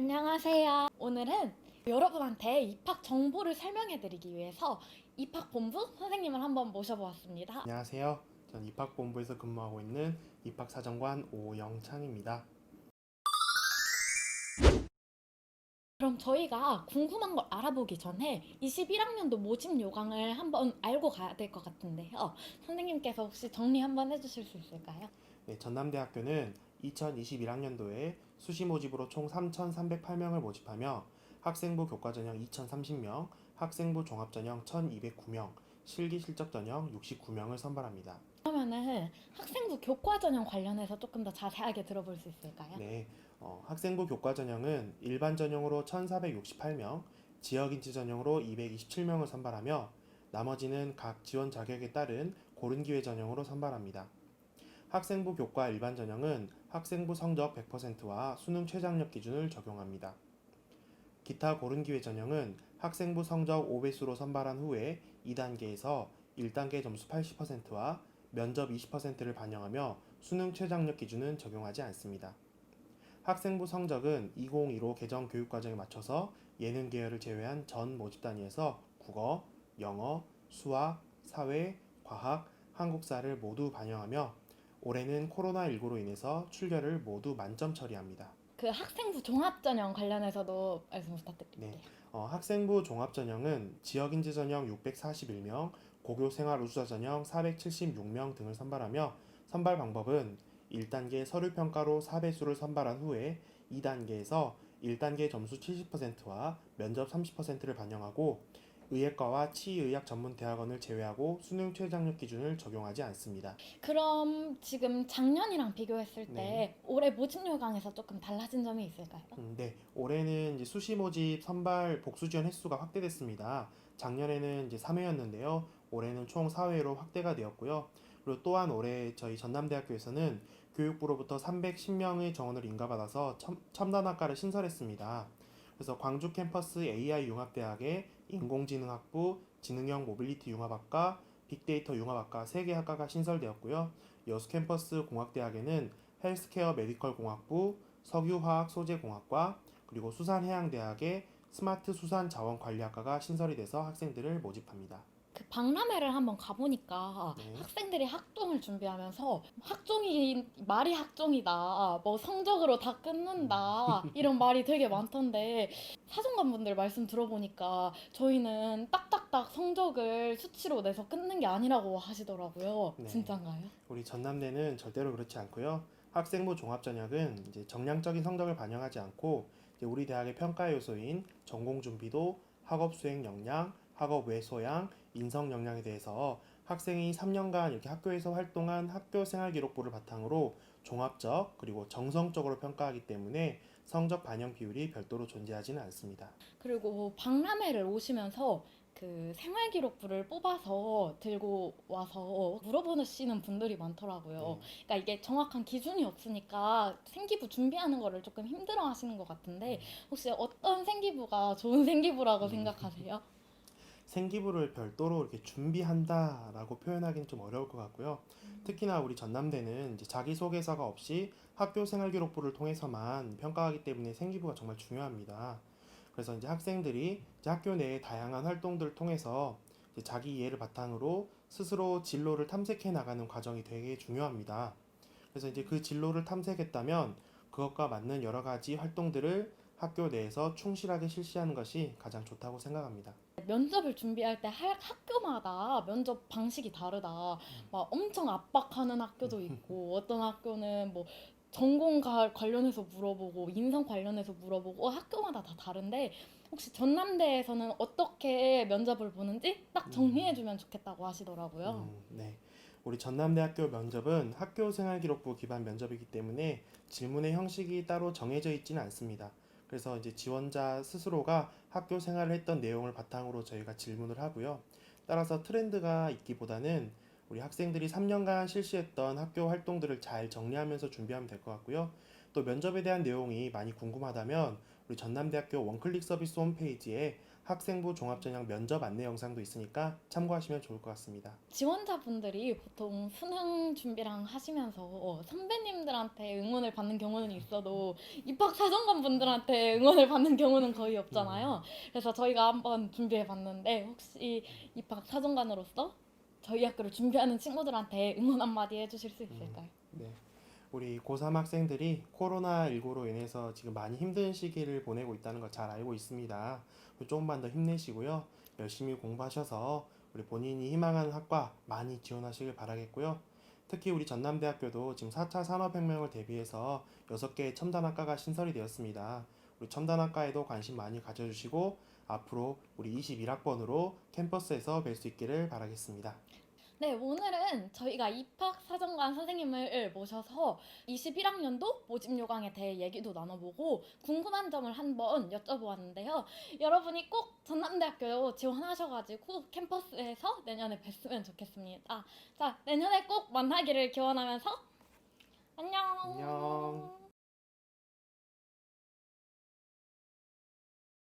안녕하세요. 오늘은 여러분한테 입학 정보를 설명해드리기 위해서 입학본부 선생님을 한번 모셔보았습니다. 안녕하세요. 전 입학본부에서 근무하고 있는 입학사정관 오영창입니다. 그럼 저희가 궁금한 걸 알아보기 전에 21학년도 모집 요강을 한번 알고 가야 될 것 같은데요. 선생님께서 혹시 정리 한번 해주실 수 있을까요? 네, 전남대학교는 2021학년도에 수시 모집으로 총 3,308명을 모집하며 학생부 교과 전형 2,030명, 학생부 종합 전형 1,209명, 실기 실적 전형 69명을 선발합니다. 그러면은 학생부 교과 전형 관련해서 조금 더 자세하게 들어볼 수 있을까요? 네, 어, 학생부 교과 전형은 일반 전형으로 1,468명, 지역인지 전형으로 227명을 선발하며 나머지는 각 지원 자격에 따른 고른 기회 전형으로 선발합니다. 학생부 교과 일반 전형은 학생부 성적 100%와 수능 최장력 기준을 적용합니다. 기타 고른 기회 전형은 학생부 성적 5배수로 선발한 후에 2단계에서 1단계 점수 80%와 면접 20%를 반영하며 수능 최장력 기준은 적용하지 않습니다. 학생부 성적은 2015 개정 교육과정에 맞춰서 예능 계열을 제외한 전 모집 단위에서 국어, 영어, 수학, 사회, 과학, 한국사를 모두 반영하며 올해는 코로나19로 인해서 출결을 모두 만점 처리합니다. 그 학생부 종합 전형 관련해서도 말씀 부탁드릴게요. 네. 어, 학생부 종합전형은 지역인지 전형 641명, 고교생활 우수자 전형 476명 등을 선발하며 선발 방법은 1단계 서류평가로 4배수를 선발한 후에 2단계에서 1단계 점수 70%와 면접 30%를 반영하고 의예과와 치의학 전문 대학원을 제외하고 수능 최장력 기준을 적용하지 않습니다. 그럼 지금 작년이랑 비교했을 때 네. 올해 모집 요강에서 조금 달라진 점이 있을까요? 음, 네, 올해는 이제 수시 모집 선발 복수 지원 횟수가 확대됐습니다. 작년에는 이제 3회였는데요. 올해는 총 4회로 확대가 되었고요. 그리고 또한 올해 저희 전남대학교에서는 교육부로부터 310명의 정원을 인가받아서 첨, 첨단학과를 신설했습니다. 그래서 광주 캠퍼스 AI 융합대학에 인공지능학부, 지능형 모빌리티 융합학과, 빅데이터 융합학과 3개 학과가 신설되었고요. 여수 캠퍼스 공학대학에는 헬스케어 메디컬 공학부, 석유화학 소재공학과 그리고 수산해양대학의 스마트 수산 자원관리학과가 신설이 돼서 학생들을 모집합니다. 그 박람회를 한번 가보니까 네. 학생들이 학종을 준비하면서 학종이 말이 학종이다 뭐 성적으로 다 끊는다 이런 말이 되게 많던데 사정관 분들 말씀 들어보니까 저희는 딱딱딱 성적을 수치로 내서 끊는 게 아니라고 하시더라고요 네. 진짠가요? 우리 전남대는 절대로 그렇지 않고요. 학생부 종합전형은 이제 정량적인 성적을 반영하지 않고 우리 대학의 평가 요소인 전공 준비도, 학업 수행 역량, 학업 외 소양, 인성 역량에 대해서 학생이 3년간 이렇게 학교에서 활동한 학교 생활 기록부를 바탕으로 종합적 그리고 정성적으로 평가하기 때문에 성적 반영 비율이 별도로 존재하지는 않습니다. 그리고 박람회를 오시면서 그 생활 기록부를 뽑아서 들고 와서 물어보시는 분들이 많더라고요. 네. 그러니까 이게 정확한 기준이 없으니까 생기부 준비하는 거를 조금 힘들어 하시는 것 같은데 혹시 어떤 생기부가 좋은 생기부라고 음. 생각하세요? 생기부를 별도로 이렇게 준비한다라고 표현하기는 좀 어려울 것 같고요. 특히나 우리 전남대는 이제 자기소개서가 없이 학교 생활 기록부를 통해서만 평가하기 때문에 생기부가 정말 중요합니다. 그래서 이제 학생들이 이제 학교 내의 다양한 활동들을 통해서 자기 이해를 바탕으로 스스로 진로를 탐색해 나가는 과정이 되게 중요합니다. 그래서 이제 그 진로를 탐색했다면 그것과 맞는 여러 가지 활동들을 학교 내에서 충실하게 실시하는 것이 가장 좋다고 생각합니다. 면접을 준비할 때 할- 학교마다 면접 방식이 다르다. 막 엄청 압박하는 학교도 있고 어떤 학교는 뭐 전공 가- 관련해서 물어보고 인성 관련해서 물어보고 어, 학교마다 다 다른데 혹시 전남대에서는 어떻게 면접을 보는지 딱 정리해주면 좋겠다고 하시더라고요. 음, 네. 우리 전남대학교 면접은 학교 생활기록부 기반 면접이기 때문에 질문의 형식이 따로 정해져 있지는 않습니다. 그래서 이제 지원자 스스로가 학교 생활을 했던 내용을 바탕으로 저희가 질문을 하고요. 따라서 트렌드가 있기보다는 우리 학생들이 3년간 실시했던 학교 활동들을 잘 정리하면서 준비하면 될 것 같고요. 또 면접에 대한 내용이 많이 궁금하다면 우리 전남대학교 원클릭 서비스 홈페이지에 학생부 종합전형 면접 안내 영상도 있으니까 참고하시면 좋을 것 같습니다. 지원자분들이 보통 수능 준비랑 하시면서 어, 선배님들한테 응원을 받는 경우는 있어도 입학 사정관 분들한테 응원을 받는 경우는 거의 없잖아요. 그래서 저희가 한번 준비해 봤는데 혹시 입학 사정관으로서 저희 학교를 준비하는 친구들한테 응원 한마디 해주실 수 있을까요? 네. 우리 고3 학생들이 코로나19로 인해서 지금 많이 힘든 시기를 보내고 있다는 걸 잘 알고 있습니다. 조금만 더 힘내시고요. 열심히 공부하셔서 우리 본인이 희망하는 학과 많이 지원하시길 바라겠고요. 특히 우리 전남대학교도 지금 4차 산업혁명을 대비해서 6개의 첨단학과가 신설이 되었습니다. 우리 첨단학과에도 관심 많이 가져주시고 앞으로 우리 21학번으로 캠퍼스에서 뵐 수 있기를 바라겠습니다. 네, 오늘은 저희가 입학 사정관 선생님을 모셔서 21학년도 모집 요강에 대해 얘기도 나눠보고 궁금한 점을 한번 여쭤보았는데요. 여러분이 꼭 전남대학교 지원하셔가지고 캠퍼스에서 내년에 뵀으면 좋겠습니다. 자, 내년에 꼭 만나기를 기원하면서 안녕. 안녕.